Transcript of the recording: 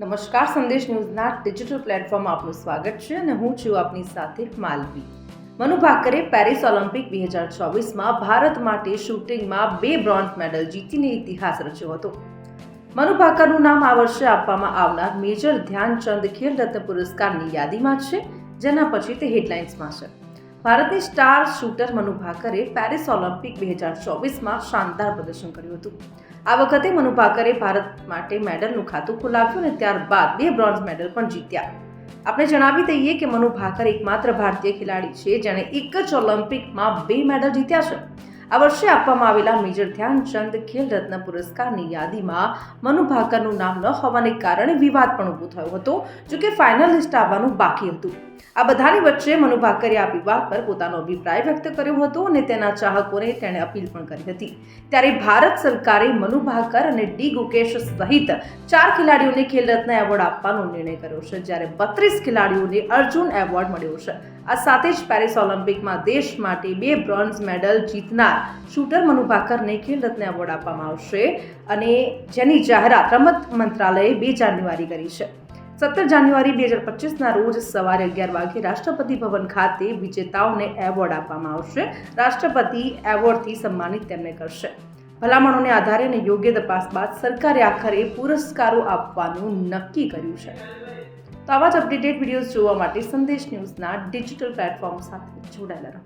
નમસ્કાર, સંદેશ ન્યૂઝના digital platform આપનું સ્વાગત છે અને હું છું આપની સાથે માલવી. મનુ ભાકરે પેરિસ ઓલિમ્પિક બે હજાર ચોવીસમાં ભારત માટે શૂટિંગમાં બે બ્રોન્ઝ મેડલ જીતીને ઇતિહાસ રચ્યો હતો. મનુ ભાકરનું નામ આ વર્ષે આપવામાં આવનાર મેજર ધ્યાનચંદ ખેલ રત્ન પુરસ્કારની યાદીમાં છે, જેના પછી તે હેડલાઇન્સમાં છે. ભારતની સ્ટાર શૂટર મનુ ભાકરે પેરિસ ઓલિમ્પિક બે હજાર ચોવીસમાં શાનદાર પ્રદર્શન કર્યું હતું. આ વખતે મનુ ભાકરે ભારત માટે મેડલનું ખાતું ખોલાવ્યું અને ત્યારબાદ બે બ્રોન્ઝ મેડલ પણ જીત્યા. આપણે જણાવી દઈએ કે મનુ ભાકર એકમાત્ર ભારતીય ખેલાડી છે જેણે એક જ ઓલિમ્પિકમાં બે મેડલ જીત્યા છે. આ વર્ષે આપવામાં આવેલા મેજર ધ્યાનચંદ ખેલ રત્ન પુરસ્કારની યાદીમાં મનુ ભાકરનું નામ ન હોવાને કારણે વિવાદ પણ ઊભો થયો હતો, જો કે ફાઇનલ લિસ્ટ આવવાનું બાકી હતું. આ બધાની વચ્ચે મનુ ભાકરે આ વિવાદ પર પોતાનો અભિપ્રાય વ્યક્ત કર્યો હતો અને તેના ચાહકોને તેણે અપીલ પણ કરી હતી. ત્યારે ભારત સરકારે મનુ ભાકર અને ડી ગુકેશ સહિત ચાર ખેલાડીઓને ખેલ રત્ન એવોર્ડ આપવાનો નિર્ણય કર્યો છે, જ્યારે બત્રીસ ખેલાડીઓને અર્જુન એવોર્ડ મળ્યો છે. આ સાથે જ પેરિસ ઓલિમ્પિકમાં દેશ માટે બે બ્રોન્ઝ મેડલ જીતનાર શૂટર મનુ ભાકરને ખેલ એવોર્ડ આપવામાં આવશે અને જેની જાહેરાત રમત મંત્રાલયે બે જાન્યુઆરી કરી છે. સત્તર જાન્યુઆરી બે હજાર પચીસના રોજ સવારે અગિયાર વાગે રાષ્ટ્રપતિ ભવન ખાતે વિજેતાઓને એવોર્ડ આપવામાં આવશે. રાષ્ટ્રપતિ એવોર્ડથી સન્માનિત તેમને કરશે. ભલામણોને આધારે અને યોગ્ય તપાસ બાદ સરકારે આખરે પુરસ્કારો આપવાનું નક્કી કર્યું છે. તો આવા જ અપડેટેડ વિડીયોઝ જોવા માટે સંદેશ ન્યૂઝના ડિજિટલ પ્લેટફોર્મ સાથે જોડાયેલા રહો.